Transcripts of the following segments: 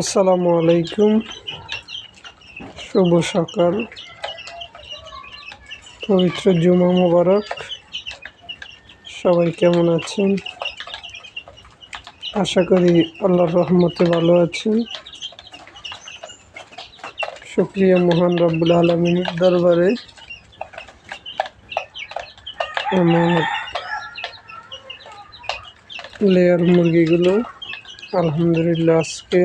আসসালামু আলাইকুম। শুভ সকাল। পবিত্র জুমা মোবারক। সবাই কেমন আছেন? আশা করি আল্লাহর রহমতে ভালো আছেন। শুক্রিয়া মহান রব্বুল আলমিনের দরবারে। আমার লেয়ার মুরগিগুলো, আলহামদুলিল্লাহ আজকে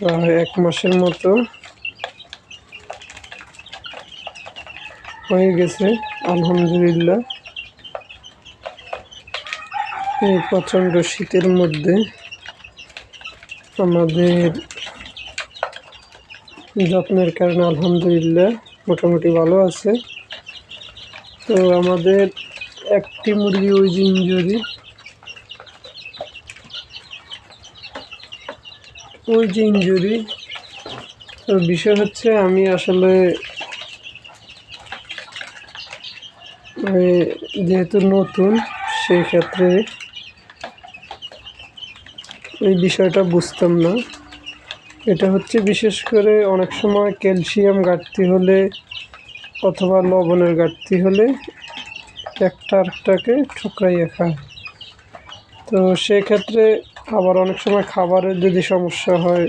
প্রায় এক মাসের মতো হয়ে গেছে, আলহামদুলিল্লাহ। এই প্রচণ্ড শীতের মধ্যে আমাদের যত্নের কারণে আলহামদুলিল্লাহ মোটামুটি ভালো আছে। তো আমাদের একটি মুরগি ওই যে ইঞ্জুরি ওই যে ইঞ্জুরি তো বিষয় হচ্ছে আমি আসলে যেহেতু নতুন সেই ক্ষেত্রে এই বিষয়টা বুঝতাম না। এটা হচ্ছে বিশেষ করে অনেক সময় ক্যালসিয়াম ঘাটতি হলে অথবা লবণের ঘাটতি হলে একটা আরেকটাকে ঠুকরাইয়ে খায়। তো সেক্ষেত্রে আবার অনেক সময় খাবারের যদি সমস্যা হয়,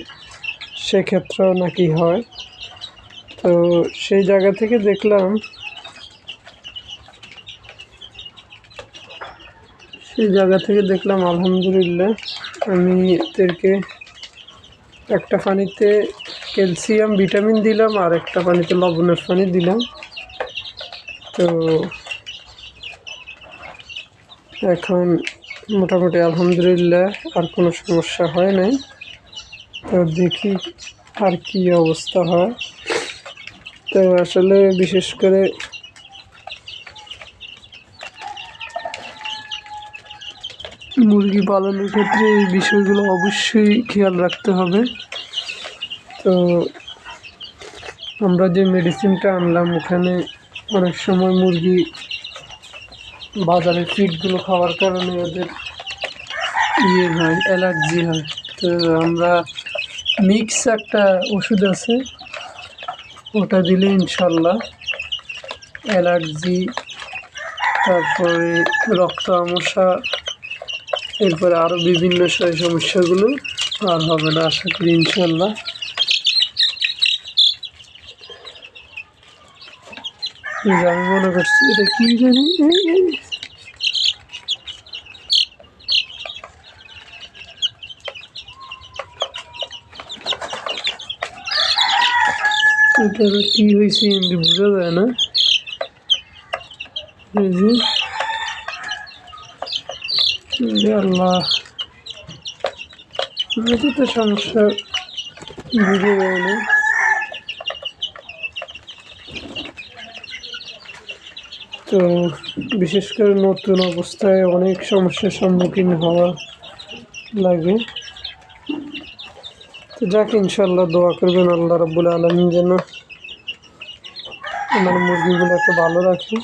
সেক্ষেত্রেও নাকি হয়। তো সেই জায়গা থেকে দেখলাম, সেই জায়গা থেকে দেখলাম, আলহামদুলিল্লাহ, আমি এদেরকে একটা পানিতে ক্যালসিয়াম, ভিটামিন দিলাম, আর একটা পানিতে লবণের পানি দিলাম। তো এখন মোটামুটি আলহামদুলিল্লাহ, আর কোনো সমস্যা হয় নাই। তো দেখি আর কি অবস্থা হয়। তো আসলে বিশেষ করে মুরগি পালনের ক্ষেত্রে এই বিষয়গুলো অবশ্যই খেয়াল রাখতে হবে। তো আমরা যে মেডিসিনটা আনলাম, ওখানে অনেক সময় মুরগি বাজারের ফিডগুলো খাওয়ার কারণে ওদের ইয়ে হয় অ্যালার্জি হয়। তো আমরা মিক্স একটা ওষুধ আছে, ওটা দিলে ইনশাল্লাহ অ্যালার্জি তারপরে রক্ত আমশা, এরপরে আরও বিভিন্ন সয় সমস্যাগুলো আর হবে না, আশা করি ইনশাল্লাহ এই যে আমি মনে করছি এটা কি জানি এই, এই। এটা কি হয়েছে এমনি বোঝা যায় না এই যে এই যে আল্লাহ এটা তো সমস্যা বুঝে যায় না তো বিশেষ করে নতুন অবস্থায় অনেক সমস্যার সম্মুখীন হওয়া লাগে। তো যাকে ইনশাল্লাহ দোয়া করবেন আল্লাহ রবুল আলমিন যেন আমার মুরগিগুলো মুরগিগুলোকে ভালো রাখে।